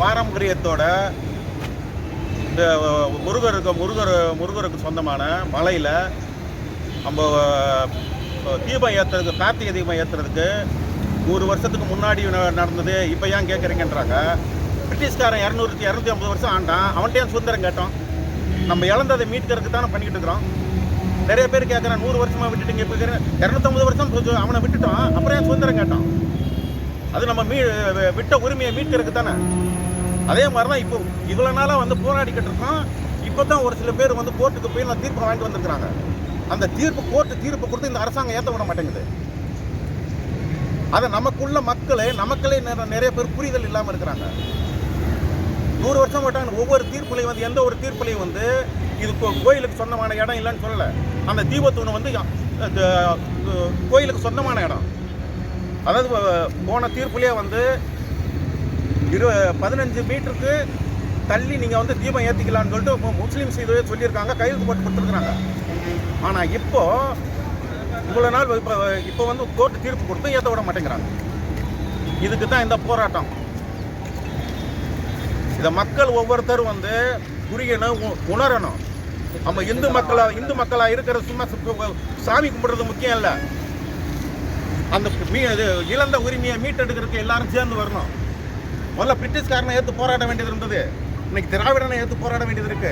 பாரம்பரியத்தோட இந்த முருகருக்கு முருகர் முருகருக்கு சொந்தமான மலையில் நம்ம தீபம் ஏற்றுறதுக்கு கார்த்திகை தீபம் ஏற்றுறதுக்கு நூறு வருஷத்துக்கு முன்னாடி நடந்தது. இப்போ ஏன் கேட்குறீங்கன்றாங்க பிரிட்டிஷ்காரன் இரநூறுக்கு இரநூத்தி ஐம்பது வருஷம் ஆண்டான். அவன்கிட்ட சுதந்திரம் கேட்டோம்? நம்ம இழந்ததை மீட்கிறதுக்கு தானே பண்ணிக்கிட்டு இருக்கிறோம். நிறைய பேர் கேட்குறான் நூறு வருஷமா விட்டுட்டீங்க இப்போ இரநூத்தம்பது வருஷம் அவனை விட்டுட்டோம். அப்புறம் ஏன் சுதந்திரம் கேட்டோம்? அது நம்ம மீ விட்ட உரிமையை மீட்கிறதுக்கு தானே. அதே மாதிரி தான் இப்போ இவ்வளோ நாளாக வந்து போராடிக்கிட்டு இருக்கோம் இப்போ தான் ஒரு சில பேர் வந்து கோர்ட்டுக்கு போய் நான் தீர்ப்பு வாங்கிட்டு வந்திருக்கிறாங்க. அந்த தீர்ப்பு கோர்ட்டு தீர்ப்பு கொடுத்து இந்த அரசாங்கம் ஏற்ற விட மாட்டேங்குது. அதை நமக்குள்ள மக்களே நமக்களே நிறைய பேர் புரிதல் இல்லாமல் இருக்கிறாங்க. நூறு வருஷம் போட்டாங்க. ஒவ்வொரு தீர்ப்புலையும் வந்து எந்த ஒரு தீர்ப்புலையும் வந்து இது கோ- கோயிலுக்கு சொந்தமான இடம் இல்லைன்னு சொல்லலை. அந்த தீபத்தூணு வந்து இந்த, கோயிலுக்கு சொந்தமான இடம். அதாவது போன தீர்ப்புலேயே வந்து இரு பதினஞ்சு மீட்டருக்கு தள்ளி நீங்கள் வந்து தீபம் ஏற்றிக்கலாம்னு சொல்லிட்டு மு- முஸ்லீம்ஸ் இதுவே சொல்லியிருக்காங்க கையெழுத்து போட்டு கொடுத்துருக்குறாங்க. ஆனால் இப்போ இவ்வளோ நாள் இப்போ இப்போ வந்து கோர்ட்டு தீர்ப்பு கொடுத்து ஏற்ற விட மாட்டேங்கிறாங்க. இதுக்கு தான் இந்த போராட்டம். இதை மக்கள் ஒவ்வொருத்தரும் வந்து புரியணும் உ- உணரணும். நம்ம இந்து மக்களாக இந்து மக்களாக இருக்கிற சும்மா சாமி கும்பிடுறது முக்கியம் இல்லை. அந்த மீ இது இழந்த உரிமையை மீட்டெடுக்கிறதுக்கு எல்லாரும் சேர்ந்து வரணும். முதல்ல பிரிட்டிஷ்காரனை ஏற்று போராட வேண்டியது இருந்தது. இன்னைக்கு திராவிடனை ஏற்று போராட வேண்டியது இருக்கு.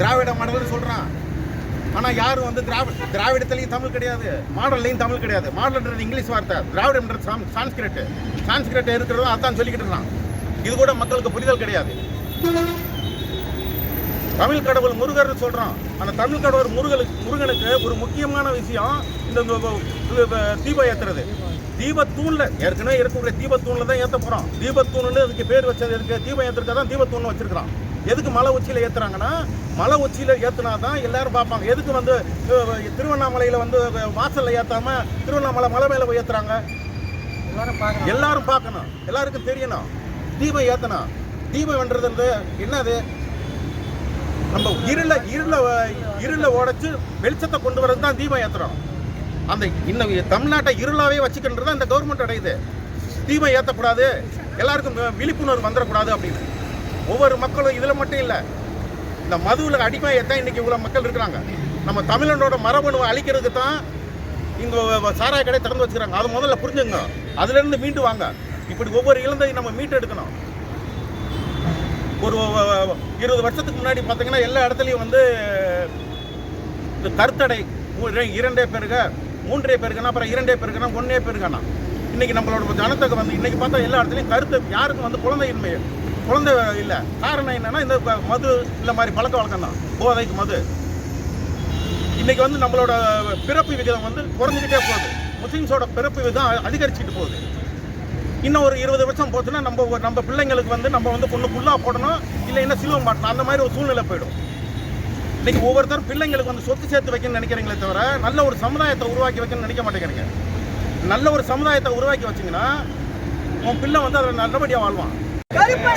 திராவிட மாடல்னு சொல்கிறான் ஆனால் யாரும் வந்து திராவிட திராவிடத்துலையும் தமிழ் கிடையாது மாடல்லையும் தமிழ் கிடையாது. மாடல்ன்றது இங்கிலீஷ் வார்த்தை திராவிடம்ன்றது சாம் சான்ஸ்கிரிட் சான்ஸ்கிரிட் இருக்கிறதும் அதான் சொல்லிக்கிட்டு இருந்தான். இது கூட மக்களுக்கு புரிதல் கிடையாது. தமிழ் கடவுள் முருகர்னு சொல்றோம் அந்த தமிழ் கடவுள் முருகனுக்கு முருகனுக்கு ஒரு முக்கியமான விஷயம் இந்த தீபம் ஏத்துறது. தீபத்தூண்ல ஏற்கனவே இருக்கக்கூடிய தீபத்தூண்ல தான் ஏத்த போறோம். தீபத்தூண்ல அதுக்கு பேர் வச்சது எதுக்கு? தீபம் ஏத்துறதுக்கு தான் தீபத்தூண் வச்சிருக்கிறோம் எதுக்கு மலை உச்சியில ஏத்துறாங்கன்னா மலை உச்சியில ஏத்துனா தான் எல்லாரும் பார்ப்பாங்க. எதுக்கு வந்து திருவண்ணாமலையில வந்து வாசல்ல ஏத்தாம திருவண்ணாமலை மலை மேல போய் ஏத்துறாங்க? எல்லாரும் பார்க்கணும். எல்லாருக்கும் தெரியணும். தீபம் ஏத்தணும். தீபம் வென்றது என்னது? நம்ம இருள இருள இருள உடைச்சு வெளிச்சத்தை கொண்டு வரது தான் தீபம் ஏத்துறோம் அந்த இன்னும் தமிழ்நாட்டை இருளாவே வச்சுக்கின்றது அந்த இந்த கவர்மெண்ட் அடையுது. தீபம் ஏற்றக்கூடாது எல்லாருக்கும் விழிப்புணர்வு வந்துடக்கூடாது அப்படின்னு. ஒவ்வொரு மக்களும் இதில் மட்டும் இல்லை இந்த மதுவில் அடிமையை தான் இன்றைக்கி இவ்வளோ மக்கள் இருக்கிறாங்க. நம்ம தமிழனோட மரபணுவை அழிக்கிறதுக்கு தான் இங்கே சாராய கடை திறந்து வச்சுக்கிறாங்க. அது முதல்ல புரிஞ்சுங்க அதுலேருந்து மீண்டு வாங்க. இப்படி ஒவ்வொரு இழந்தையும் நம்ம மீட்டு எடுக்கணும் ஒரு இருபது வருஷத்துக்கு முன்னாடி பார்த்தீங்கன்னா எல்லா இடத்துலையும் வந்து இந்த கருத்தடை இரண்டே பேருக மூன்றே பேருக்குன்னா அப்புறம் இரண்டே பேருக்குன்னா ஒன்றே பேருக்கானா இன்னைக்கு நம்மளோட ஜனத்தொகை வந்து இன்னைக்கு பார்த்தா எல்லா இடத்துலையும் கருத்து யாருக்கும் வந்து குழந்தையின்மை குழந்தை இல்லை. காரணம் என்னன்னா இந்த மது இந்த மாதிரி பழக்க வழக்கம் தான். போதைக்கு மது. இன்னைக்கு வந்து நம்மளோட பிறப்பு விகிதம் வந்து குறைஞ்சிக்கிட்டே போகுது. முஸ்லீம்ஸோட பிறப்பு விகிதம் அதிகரிச்சுட்டு போகுது. இன்னும் ஒரு இருபது வருஷம் போச்சுன்னா நம்ம நம்ம பிள்ளைங்களுக்கு வந்து நம்ம வந்து பொண்ணு புல்லாக போடணும் இல்லை என்ன சிலுவம் மாட்டணும் அந்த மாதிரி ஒரு சூழ்நிலை போயிடும். இன்றைக்கி ஒவ்வொருத்தரும் பிள்ளைங்களுக்கு வந்து சொத்து சேர்த்து வைக்கணும்னு நினைக்கிறீங்களே தவிர நல்ல ஒரு சமுதாயத்தை உருவாக்கி வைக்கணும்னு நினைக்க மாட்டேங்கிறீங்க. நல்ல ஒரு சமுதாயத்தை உருவாக்கி வச்சீங்கன்னா உன் பிள்ளை வந்து அதில் நல்லபடியாக வாழ்வான். கருப்பை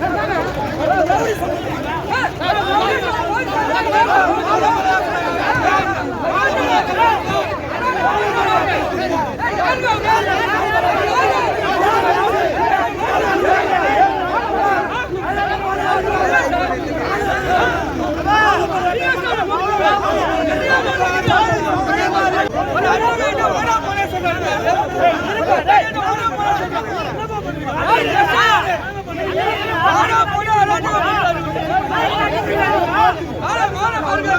Let's go, guys! பாருங்க.